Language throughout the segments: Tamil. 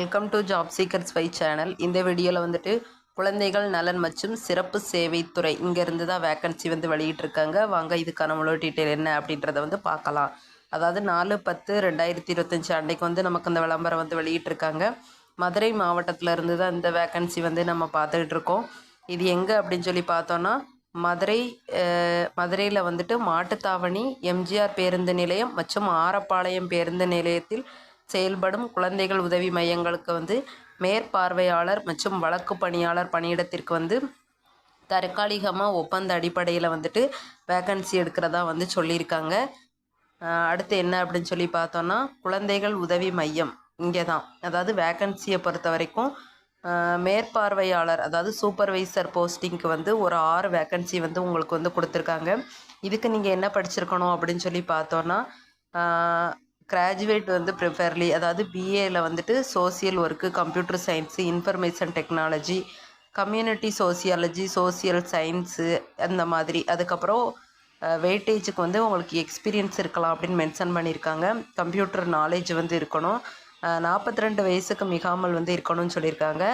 வெல்கம் டு ஜாப் சீக்கர்ஸ் ஃபை சேனல் இந்த வீடியோவில் வந்துட்டு குழந்தைகள் நலன் மற்றும் சிறப்பு சேவைத்துறை இங்கேருந்து தான் வேக்கன்சி வந்து வெளியிட்டிருக்காங்க. வாங்க இதுக்கான முழு டீட்டெயில் என்ன அப்படின்றத வந்து பார்க்கலாம். அதாவது நாலு பத்து ரெண்டாயிரத்தி இருபத்தஞ்சி அன்னைக்கு வந்து நமக்கு இந்த விளம்பரம் வந்து வெளியிட்டிருக்காங்க. மதுரை மாவட்டத்தில் இருந்து தான் இந்த வேக்கன்சி வந்து நம்ம பார்த்துக்கிட்டு இருக்கோம். இது எங்கே அப்படின்னு சொல்லி பார்த்தோன்னா மதுரை மதுரையில் வந்துட்டு மாட்டுத்தாவணி எம்ஜிஆர் பேருந்து நிலையம் மற்றும் ஆரப்பாளையம் பேருந்து நிலையத்தில் செயல்படும் குழந்தைகள் உதவி மையங்களுக்கு வந்து மேற்பார்வையாளர் மற்றும் வழக்கு பணியாளர் பணியிடத்திற்கு வந்து தற்காலிகமாக ஒப்பந்த அடிப்படையில் வந்துட்டு வேக்கன்சி எடுக்கிறதா வந்து சொல்லியிருக்காங்க. அடுத்து என்ன அப்படின்னு சொல்லி பார்த்தோன்னா குழந்தைகள் உதவி மையம் இங்கே தான் அதாவது வேக்கன்சியை பொறுத்த வரைக்கும் மேற்பார்வையாளர் அதாவது சூப்பர்வைசர் போஸ்டிங்க்கு வந்து ஒரு ஆறு வேக்கன்சி வந்து உங்களுக்கு வந்து கொடுத்துருக்காங்க. இதுக்கு நீங்கள் என்ன படிச்சிருக்கணும் அப்படின்னு சொல்லி பார்த்தோன்னா கிராஜுவேட் வந்து ப்ரிஃபர்லி அதாவது பிஏயில் வந்துட்டு social work computer science information technology community sociology social science அந்த மாதிரி. அதுக்கப்புறம் வெயிட்டேஜுக்கு வந்து உங்களுக்கு எக்ஸ்பீரியன்ஸ் இருக்கலாம் அப்படின்னு மென்ஷன் பண்ணியிருக்காங்க. கம்ப்யூட்டர் நாலேஜ் வந்து இருக்கணும். நாற்பத்தி ரெண்டு வயசுக்கு மிகாமல் வந்து இருக்கணும்னு சொல்லியிருக்காங்க.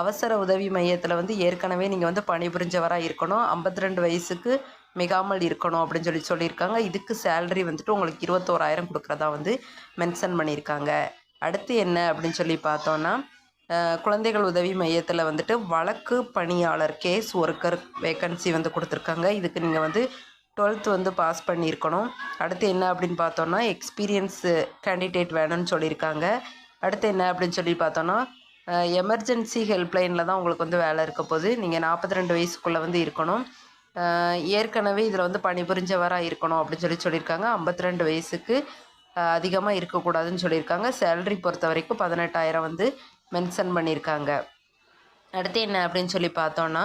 அவசர உதவி மையத்தில் வந்து ஏற்கனவே நீங்கள் வந்து பணிபுரிஞ்சவராக இருக்கணும். ஐம்பத்தி ரெண்டு வயசுக்கு மிகாமல் இருக்கணும் அப்படின்னு சொல்லி சொல்லியிருக்காங்க. இதுக்கு சேல்ரி வந்துட்டு உங்களுக்கு இருபத்தோராயிரம் கொடுக்குறதா வந்து மென்ஷன் பண்ணியிருக்காங்க. அடுத்து என்ன அப்படின்னு சொல்லி பார்த்தோன்னா குழந்தைகள் உதவி மையத்தில் வந்துட்டு வழக்கு பணியாளர் கேஸ் ஒர்க்கர் வேக்கன்சி வந்து கொடுத்துருக்காங்க. இதுக்கு நீங்கள் வந்து டுவெல்த் வந்து பாஸ் பண்ணியிருக்கணும். அடுத்து என்ன அப்படின்னு பார்த்தோன்னா எக்ஸ்பீரியன்ஸு கேண்டிடேட் வேணும்னு சொல்லியிருக்காங்க. அடுத்து என்ன அப்படின்னு சொல்லி பார்த்தோன்னா எமர்ஜென்சி ஹெல்ப்லைனில் தான் உங்களுக்கு வந்து வேலை இருக்க போது நீங்கள் நாற்பத்தி ரெண்டு வயசுக்குள்ளே வந்து இருக்கணும். ஏற்கனவே இதில் வந்து பணிபுரிஞ்சவராக இருக்கணும் அப்படின்னு சொல்லி சொல்லியிருக்காங்க. ஐம்பத்தி ரெண்டு வயசுக்கு அதிகமாக இருக்கக்கூடாதுன்னு சொல்லியிருக்காங்க. சேல்ரி பொறுத்த வரைக்கும் பதினெட்டாயிரம் வந்து மென்ஷன் பண்ணியிருக்காங்க. அடுத்து என்ன அப்படின்னு சொல்லி பார்த்தோன்னா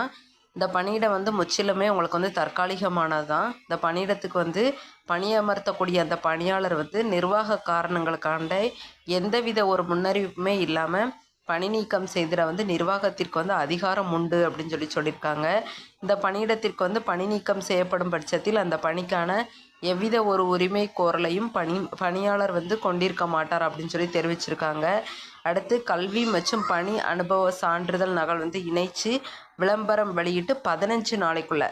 இந்த பணியிடம் வந்து முற்றிலுமே உங்களுக்கு வந்து தற்காலிகமானது தான் இந்த பணியிடத்துக்கு வந்து பணியமர்த்தக்கூடிய அந்த பணியாளர் வந்து நிர்வாக காரணங்களுக்காண்ட எந்தவித ஒரு முன்னறிவிப்புமே இல்லாமல் பணி நீக்கம் செய்திட வந்து நிர்வாகத்திற்கு வந்து அதிகாரம் உண்டு அப்படின்னு சொல்லி சொல்லியிருக்காங்க. இந்த பணியிடத்திற்கு வந்து பணி நீக்கம் செய்யப்படும் பட்சத்தில் அந்த பணிக்கான எவ்வித ஒரு உரிமை கோரலையும் பணி பணியாளர் வந்து கொண்டிருக்க மாட்டார் அப்படின்னு சொல்லி தெரிவிச்சிருக்காங்க. அடுத்து கல்வி மற்றும் பணி அனுபவ சான்றிதழ் நகல் வந்து இணைச்சு விளம்பரம் வெளியிட்டு பதினஞ்சு நாளைக்குள்ளே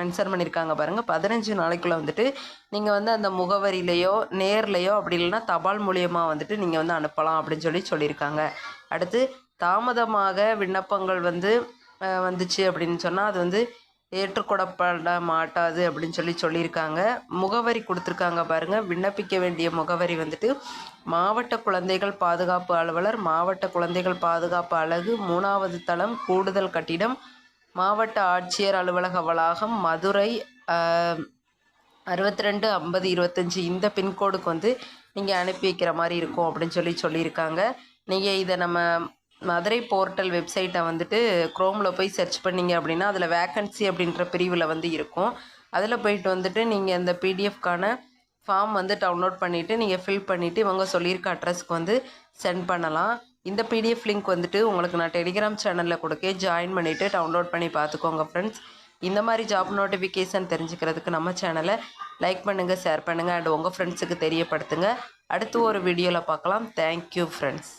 மென்ஷன் பண்ணியிருக்காங்க பாருங்கள் பதினஞ்சு நாளைக்குள்ளே வந்துட்டு நீங்கள் வந்து அந்த முகவரியிலையோ நேர்லையோ அப்படி இல்லைன்னா தபால் மூலியமாக வந்துட்டு நீங்கள் வந்து அனுப்பலாம் அப்படின்னு சொல்லி சொல்லியிருக்காங்க. அடுத்து தாமதமாக விண்ணப்பங்கள் வந்து வந்துச்சு அப்படின்னு சொன்னால் அது வந்து ஏற்றுக்கொடப்பட மாட்டாது அப்படின்னு சொல்லி சொல்லியிருக்காங்க. முகவரி கொடுத்துருக்காங்க பாருங்கள் விண்ணப்பிக்க வேண்டிய முகவரி வந்துட்டு மாவட்ட குழந்தைகள் பாதுகாப்பு அலுவலர் மாவட்ட குழந்தைகள் பாதுகாப்பு அலகு மூணாவது தளம் கூடுதல் கட்டிடம் மாவட்ட ஆட்சியர் அலுவலக வளாகம் மதுரை அறுபத்தி ரெண்டு ஐம்பது இருபத்தஞ்சி இந்த பின்கோடுக்கு வந்து நீங்கள் அனுப்பி வைக்கிற மாதிரி இருக்கும் அப்படின்னு சொல்லி சொல்லியிருக்காங்க. நீங்கள் இதை நம்ம மதுரை போர்ட்டல் வெப்சைட்டை வந்துட்டு க்ரோமில் போய் சர்ச் பண்ணிங்க அப்படின்னா அதில் வேக்கன்சி அப்படின்ற பிரிவில் வந்து இருக்கும். அதில் போயிட்டு வந்துட்டு நீங்கள் இந்த பிடிஎஃப்கான ஃபார்ம் வந்து டவுன்லோட் பண்ணிவிட்டு நீங்கள் ஃபில் பண்ணிவிட்டு இவங்க சொல்லியிருக்க அட்ரஸ்க்கு வந்து சென்ட் பண்ணலாம். இந்த பிடிஎஃப் லிங்க் வந்துட்டு உங்களுக்கு நான் டெலிகிராம் சேனலில் கொடுக்க ஜாயின் பண்ணிவிட்டு டவுன்லோட் பண்ணி பார்த்துக்கோங்க ஃப்ரெண்ட்ஸ் இந்த மாதிரி ஜாப் நோட்டிஃபிகேஷன் தெரிஞ்சுக்கிறதுக்கு நம்ம சேனலை லைக் பண்ணுங்கள் ஷேர் பண்ணுங்கள் அண்ட் உங்கள் ஃப்ரெண்ட்ஸுக்கு தெரியப்படுத்துங்க. அடுத்து ஒரு வீடியோவில் பார்க்கலாம். Thank you friends